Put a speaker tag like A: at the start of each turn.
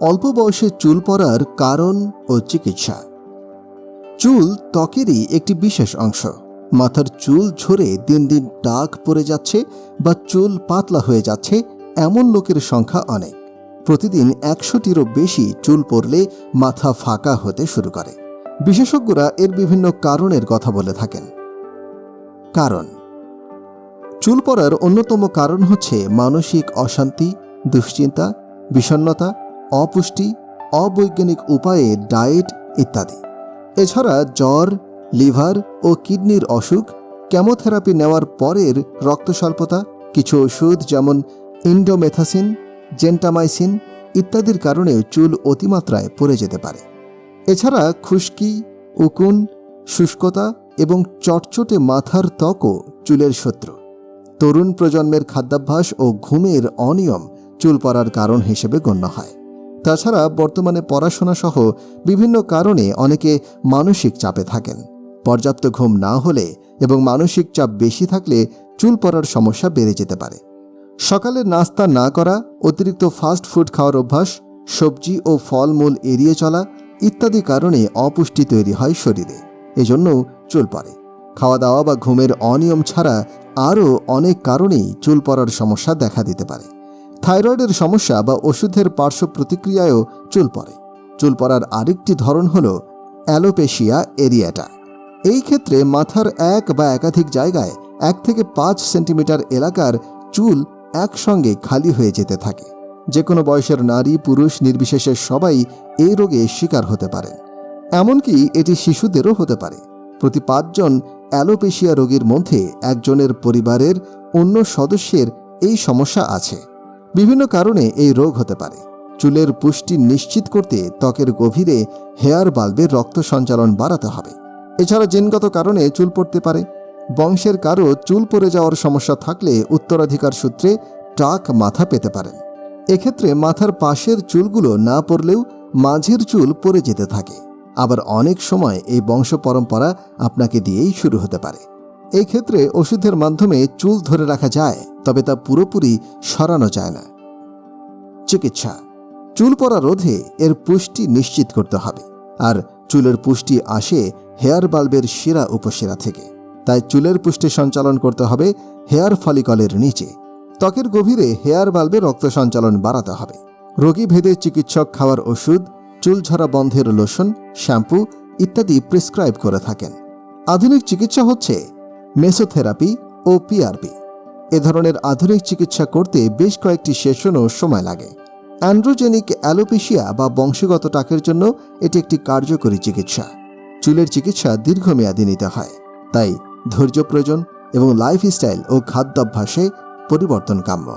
A: অল্প বয়সে চুল পড়ার কারণ ও চিকিৎসা। চুল ত্বকেরই একটি বিশেষ অংশ। মাথার চুল ঝরে দিন দিন টাক পড়ে যাচ্ছে বা চুল পাতলা হয়ে যাচ্ছে এমন লোকের সংখ্যা অনেক। প্রতিদিন একশোটিরও বেশি চুল পড়লে মাথা ফাঁকা হতে শুরু করে। বিশেষজ্ঞরা এর বিভিন্ন কারণের কথা বলে থাকেন। কারণ চুল পড়ার অন্যতম কারণ হচ্ছে মানসিক অশান্তি, দুশ্চিন্তা, বিষণ্ণতা অপুষ্টি, অবৈজ্ঞানিক উপায়ে ডায়েট ইত্যাদি। এছাড়া জ্বর, লিভার ও কিডনির অসুখ, কেমোথেরাপি নেওয়ার পরের রক্তস্বল্পতা, কিছু ওষুধ যেমন ইন্ডোমেথাসিন, জেন্টামাইসিন ইত্যাদির কারণেও চুল অতিমাত্রায় পড়ে যেতে পারে। এছাড়া খুশকি, উকুন, শুষ্কতা এবং চটচটে মাথার ত্বকও চুলের শত্রু। তরুণ প্রজন্মের খাদ্যাভ্যাস ও ঘুমের অনিয়ম চুল পড়ার কারণ হিসেবে গণ্য হয়। তাছাড়া বর্তমানে পড়াশোনা সহ বিভিন্ন কারণে অনেকে মানসিক চাপে থাকেন। পর্যাপ্ত ঘুম না হলে এবং মানসিক চাপ বেশি থাকলে চুল পড়ার সমস্যা বেড়ে যেতে পারে। সকালে নাস্তা না করা, অতিরিক্ত ফাস্ট ফুড খাওয়ার অভ্যাস, সবজি ও ফলমূল এড়িয়ে চলা ইত্যাদি কারণে অপুষ্টি তৈরি হয় শরীরে, এজন্য চুল পড়ে। খাওয়া দাওয়া বা ঘুমের অনিয়ম ছাড়া আরও অনেক কারণেই চুল পড়ার সমস্যা দেখা দিতে পারে। থাইরয়েডের সমস্যা বা ওষুধের পার্শ্ব প্রতিক্রিয়ায়ও চুল পড়ে। চুল পড়ার আরেকটি ধরন হল অ্যালোপেশিয়া এরিয়াটা। এই ক্ষেত্রে মাথার এক বা একাধিক জায়গায় এক থেকে পাঁচ সেন্টিমিটার এলাকার চুল একসঙ্গে খালি হয়ে যেতে থাকে। যে কোনো বয়সের নারী, পুরুষ, নির্বিশেষে সবাই এই রোগে শিকার হতে পারেন এমনকি এটি শিশুদেরও হতে পারে। প্রতি পাঁচজন অ্যালোপেশিয়া রোগীর মধ্যে একজনের পরিবারের অন্য সদস্যের এই সমস্যা আছে। বিভিন্ন কারণে এই রোগ হতে পারে। চুলের পুষ্টি নিশ্চিত করতে ত্বকের গভীরে হেয়ার বাল্বের রক্ত সঞ্চালন বাড়াতে হবে। এছাড়া জিনগত কারণে চুল পড়তে পারে। বংশের কারও চুল পড়ে যাওয়ার সমস্যা থাকলে উত্তরাধিকার সূত্রে টাক মাথা পেতে পারেন। এক্ষেত্রে মাথার পাশের চুলগুলো না পড়লেও মাঝের চুল পড়ে যেতে থাকে। আবার অনেক সময় এই বংশ পরম্পরা আপনাকে দিয়েই শুরু হতে পারে। এই ক্ষেত্রে ওষুধের মাধ্যমে চুল ধরে রাখা যায়, তবে তা পুরোপুরি সরানো যায় না। চিকিৎসা। চুল পড়া রোধে এর পুষ্টি নিশ্চিত করতে হবে, আর চুলের পুষ্টি আসে হেয়ার বাল্বের শিরা উপশিরা থেকে। তাই চুলের পুষ্টি সঞ্চালন করতে হবে হেয়ার ফলিকলের নিচে। ত্বকের গভীরে হেয়ার বাল্বে রক্ত সঞ্চালন বাড়াতে হবে। রোগী ভেদে চিকিৎসক খাওয়ার ওষুধ, চুল ঝরা বন্ধের লোশন, শ্যাম্পু ইত্যাদি প্রেসক্রাইব করে থাকেন। আধুনিক চিকিৎসা হচ্ছে মেসোথেরাপি ও পিআরপি এ ধরনের আধুনিক চিকিৎসা করতে বেশ কয়েকটি সেশনও সময় লাগে। অ্যান্ড্রোজেনিক অ্যালোপেশিয়া বা বংশগত টাকের জন্য এটি একটি কার্যকরী চিকিৎসা। চুলের চিকিৎসা দীর্ঘমেয়াদী নিতে হয়। তাই ধৈর্য প্রয়োজন এবং লাইফস্টাইল ও খাদ্যাভ্যাসে পরিবর্তন কাম্য